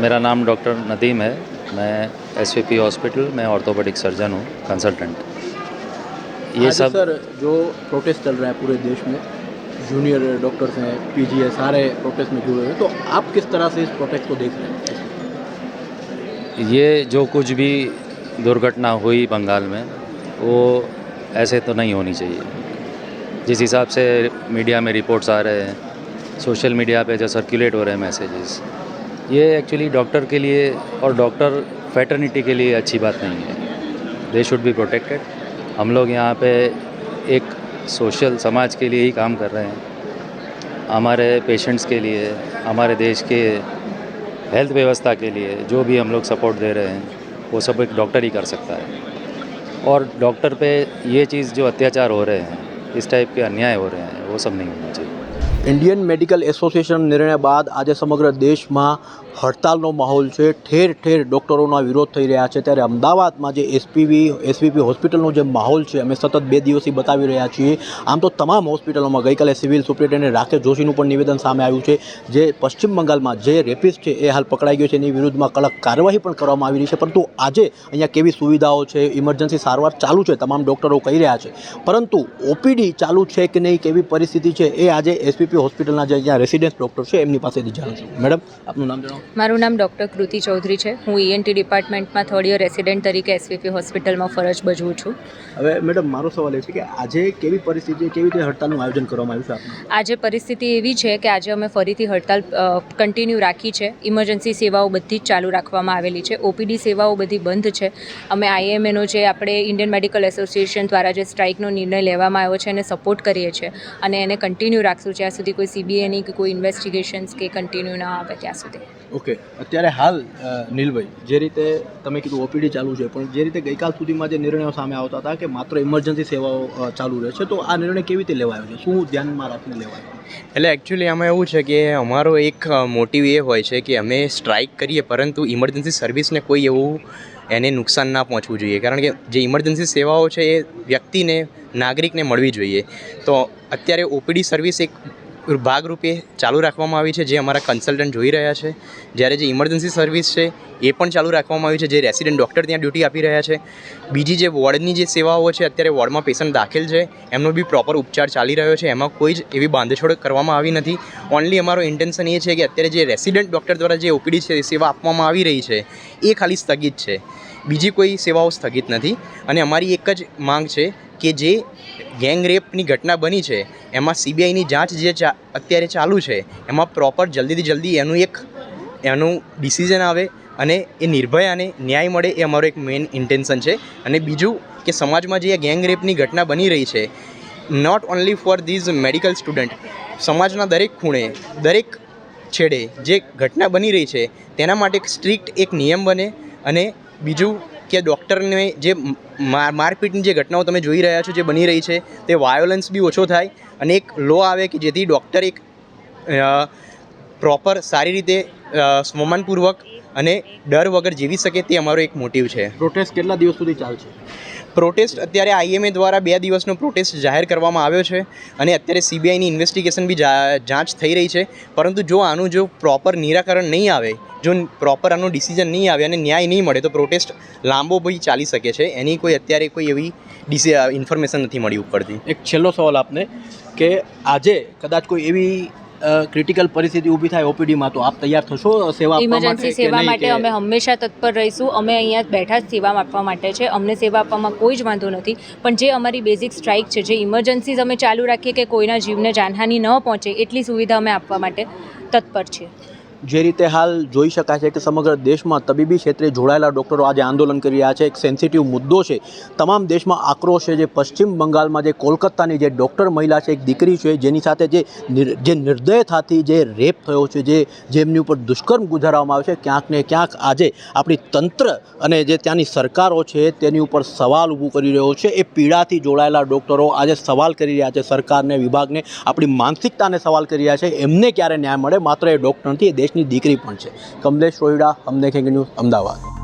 मेरा नाम डॉक्टर नदीम है। मैं एसवीपी हॉस्पिटल में ऑर्थोपेडिक सर्जन हूँ कंसल्टेंट ये सब सर जो प्रोटेस्ट चल रहा है पूरे देश में जूनियर डॉक्टर्स हैं पीजी है सारे प्रोटेस्ट में जुड़े हुए तो आप किस तरह से इस प्रोटेस्ट को देख रहे हैं? ये जो कुछ भी दुर्घटना हुई बंगाल में वो ऐसे तो नहीं होनी चाहिए। जिस हिसाब से मीडिया में रिपोर्ट्स आ रहे हैं सोशल मीडिया पे जो सर्कुलेट हो रहे हैं मैसेजेस ये एक्चुअली डॉक्टर के लिए और डॉक्टर फैटर्निटी के लिए अच्छी बात नहीं है। दे शुड बी प्रोटेक्टेड हम लोग यहाँ पे एक सोशल समाज के लिए ही काम कर रहे हैं। हमारे पेशेंट्स के लिए, हमारे देश के हेल्थ व्यवस्था के लिए जो भी हम लोग सपोर्ट दे रहे हैं, वो सब एक डॉक्टर ही कर सकता है। और डॉक्टर पे ये चीज़ जो अत्याचार हो रहे हैं, इस टाइप के अन्याय हो रहे हैं, वो सब नहीं होना चाहिए। ઇન્ડિયન મેડિકલ એસોસિએશન નિર્ણય બાદ આજે સમગ્ર દેશમાં હડતાલનો માહોલ છે. ઠેર ઠેર ડૉક્ટરોના વિરોધ થઈ રહ્યા છે. ત્યારે અમદાવાદમાં જે એસપીવી, એસવીપી હોસ્પિટલનો જે માહોલ છે, અમે સતત બે દિવસથી બતાવી રહ્યા છીએ. આમ તો તમામ હોસ્પિટલોમાં ગઈકાલે સિવિલ સુપ્રિન્ટેન્ડન્ટ રાકેશ જોશીનું પણ નિવેદન સામે આવ્યું છે જે પશ્ચિમ બંગાળમાં જે રેપિસ્ટ છે એ હાલ પકડાઈ ગયો છે. એની વિરુદ્ધમાં કડક કાર્યવાહી પણ કરવામાં આવી રહી છે. પરંતુ આજે અહીંયા કેવી સુવિધાઓ છે? ઇમરજન્સી સારવાર ચાલુ છે. તમામ ડૉક્ટરો કહી રહ્યા છે. પરંતુ ઓપીડી ચાલુ છે કે નહીં, કેવી પરિસ્થિતિ છે એ આજે એસપીપી હોસ્પિટલના જે અહીંયા રેસિડેન્સ ડૉક્ટર છે એમની પાસેથી જાણું છું. મેડમ આપનું નામ જણાવો. મારું નામ ડૉક્ટર કૃતિ ચૌધરી છે. હું ઈએનટી ડિપાર્ટમેન્ટમાં થર્ડ યર રેસિડેન્ટ તરીકે એસવીપી હોસ્પિટલમાં ફરજ ભજવું છું. હવે મેડમ મારો સવાલ એ છે કે આજે કેવી પરિસ્થિતિ કેવી રીતે હડતાલનું આયોજન કરવામાં આવ્યું છે આજે પરિસ્થિતિ એવી છે કે આજે અમે ફરીથી હડતાલ કન્ટિન્યુ રાખી છે. ઇમરજન્સી સેવાઓ બધી જ ચાલુ રાખવામાં આવેલી છે. ઓપીડી સેવાઓ બધી બંધ છે. અમે આઈએમએનો જે આપણે ઇન્ડિયન મેડિકલ એસોસિએશન દ્વારા જે સ્ટ્રાઇકનો નિર્ણય લેવામાં આવ્યો છે એને સપોર્ટ કરીએ છીએ અને એને કન્ટિન્યુ રાખશું. જ્યાં સુધી કોઈ સીબીઆઈની કે કોઈ ઇન્વેસ્ટિગેશન્સ કે કન્ટિન્યુ ના આવે ત્યાં સુધી. ઓકે અત્યારે હાલ નીલભાઈ જે રીતે તમે કીધું ઓપીડી ચાલુ છે પણ જે રીતે ગઈકાલ સુધીમાં જે નિર્ણયો સામે આવતા હતા કે માત્ર ઇમરજન્સી સેવાઓ ચાલુ રહે છે તો આ નિર્ણય કેવી રીતે લેવાયો છે? શું ધ્યાનમાં રાખીને લેવાયો? એટલે એકચ્યુઅલી આમાં એવું છે કે અમારો એક મોટિવ એ હોય છે કે અમે સ્ટ્રાઇક કરીએ પરંતુ ઇમરજન્સી સર્વિસને કોઈ એવું એને નુકસાન ના પહોંચવું જોઈએ. કારણ કે જે ઇમરજન્સી સેવાઓ છે એ વ્યક્તિને નાગરિકને મળવી જોઈએ. તો અત્યારે ઓપીડી સર્વિસ એક ભાગરૂપે ચાલુ રાખવામાં આવી છે, જે અમારા કન્સલ્ટન્ટ જોઈ રહ્યા છે. જ્યારે જે ઇમરજન્સી સર્વિસ છે, એ પણ ચાલુ રાખવામાં આવી છે, જે રેસિડેન્ટ ડૉક્ટર ત્યાં ડ્યુટી આપી રહ્યા છે. બીજી જે વોર્ડની જે સેવાઓ છે, અત્યારે વોર્ડમાં પેશન્ટ દાખલ છે, એમનો બી પ્રોપર ઉપચાર ચાલી રહ્યો છે. એમાં કોઈ જ એવી બાંધછોડ કરવામાં આવી નથી. ઓનલી અમારો ઇન્ટેન્શન એ છે કે અત્યારે જે રેસિડેન્ટ ડૉક્ટર દ્વારા જે ઓપીડી છે સેવા આપવામાં આવી રહી છે, એ ખાલી સ્થગિત છે. બીજી કોઈ સેવાઓ સ્થગિત નથી. અને અમારી એક જ માંગ છે કે જે ગેંગ રેપની ઘટના બની છે, એમાં સીબીઆઈની જાંચ જે અત્યારે ચાલુ છે, એમાં પ્રોપર જલ્દીથી જલ્દી એનું એક, એનું ડિસિઝન આવે અને એ નિર્ભયાને ન્યાય મળે એ અમારો એક મેઇન ઇન્ટેન્શન છે. અને બીજું કે સમાજમાં જે ગેંગ રેપની ઘટના બની રહી છે not only for these medical student સમાજના દરેક ખૂણે, દરેક છેડે જે ઘટના બની રહી છે, તેના માટે એક સ્ટ્રિક્ટ એક નિયમ બને અને બીજું કે ડૉક્ટરને જે માર મારપીટની જે ઘટનાઓ તમે જોઈ રહ્યા છો જે બની રહી છે તે વાયોલન્સ બી ઓછો થાય અને એક લો આવે કે જેથી ડૉક્ટર એક પ્રોપર સારી રીતે અ, સ્વમાનપૂર્વક અને ડર વગર જીવી શકે તે અમારો એક મોટિવ છે. પ્રોટેસ્ટ કેટલા દિવસ સુધી ચાલશે? પ્રોટેસ્ટ અત્યારે આઈએમએ દ્વારા બે દિવસનો પ્રોટેસ્ટ જાહેર કરવામાં આવ્યો છે અને અત્યારે સીબીઆઈની ઇન્વેસ્ટિગેશન બી જાંચ થઈ રહી છે. પરંતુ જો આનું જો પ્રોપર નિરાકરણ નહીં આવે જો પ્રોપર આનું ડિસિઝન નહીં આવે અને ન્યાય નહીં મળે તો પ્રોટેસ્ટ લાંબો બી ચાલી શકે છે. એની કોઈ અત્યારે કોઈ એવી ડિસી ઇન્ફોર્મેશન નથી મળી ઉપરથી. એક છેલ્લો સવાલ આપને કે આજે કદાચ કોઈ એવી ક્રિટિકલ પરિસ્થિતિ ઊભી થાય ઓપીડીમાં તો આપ તૈયાર થશો સેવા આપવા માટે ઇમરજન્સી સેવા માટે અમે હંમેશા તત્પર રહીશું. અમે અહીંયા બેઠા જ સેવા આપવા માટે છે. અમને સેવા આપવામાં કોઈ જ વાંધો નથી. પણ જે અમારી બેઝિક સ્ટ્રાઇક છે જે ઇમરજન્સીઝ અમે ચાલુ રાખીએ કે કોઈના જીવને જાનહાનિ ન પહોંચે એટલી સુવિધા અમે આપવા માટે તત્પર છીએ. જે રીતે હાલ જોઈ શકાય છે કે સમગ્ર દેશમાં તબીબી ક્ષેત્રે જોડાયેલા ડૉક્ટરો આજે આંદોલન કરી રહ્યા છે. એક સેન્સિટિવ મુદ્દો છે. તમામ દેશમાં આક્રોશ છે. જે પશ્ચિમ બંગાળમાં જે કોલકાતાની જે ડૉક્ટર મહિલા છે, એક દીકરી છે, જેની સાથે જે જે નિર્દયતાથી જે રેપ થયો છે, જે, જેમની ઉપર દુષ્કર્મ ગુજારવામાં આવે છે, ક્યાંક ને ક્યાંક આજે આપણી તંત્ર અને જે ત્યાંની સરકારો છે, તેની ઉપર સવાલ ઊભું કરી રહ્યો છે. એ પીડાથી જોડાયેલા ડૉક્ટરો આજે સવાલ કરી રહ્યા છે. સરકારને, વિભાગને આપણી માનસિકતાને સવાલ કરી રહ્યા છે. એમને ક્યારે ન્યાય મળે? માત્ર એ ડૉક્ટર નથી એ દેશની દીકરી પણ છે. કમલેશ રોહિડા અમને ખેંગ ન્યૂઝ અમદાવાદ.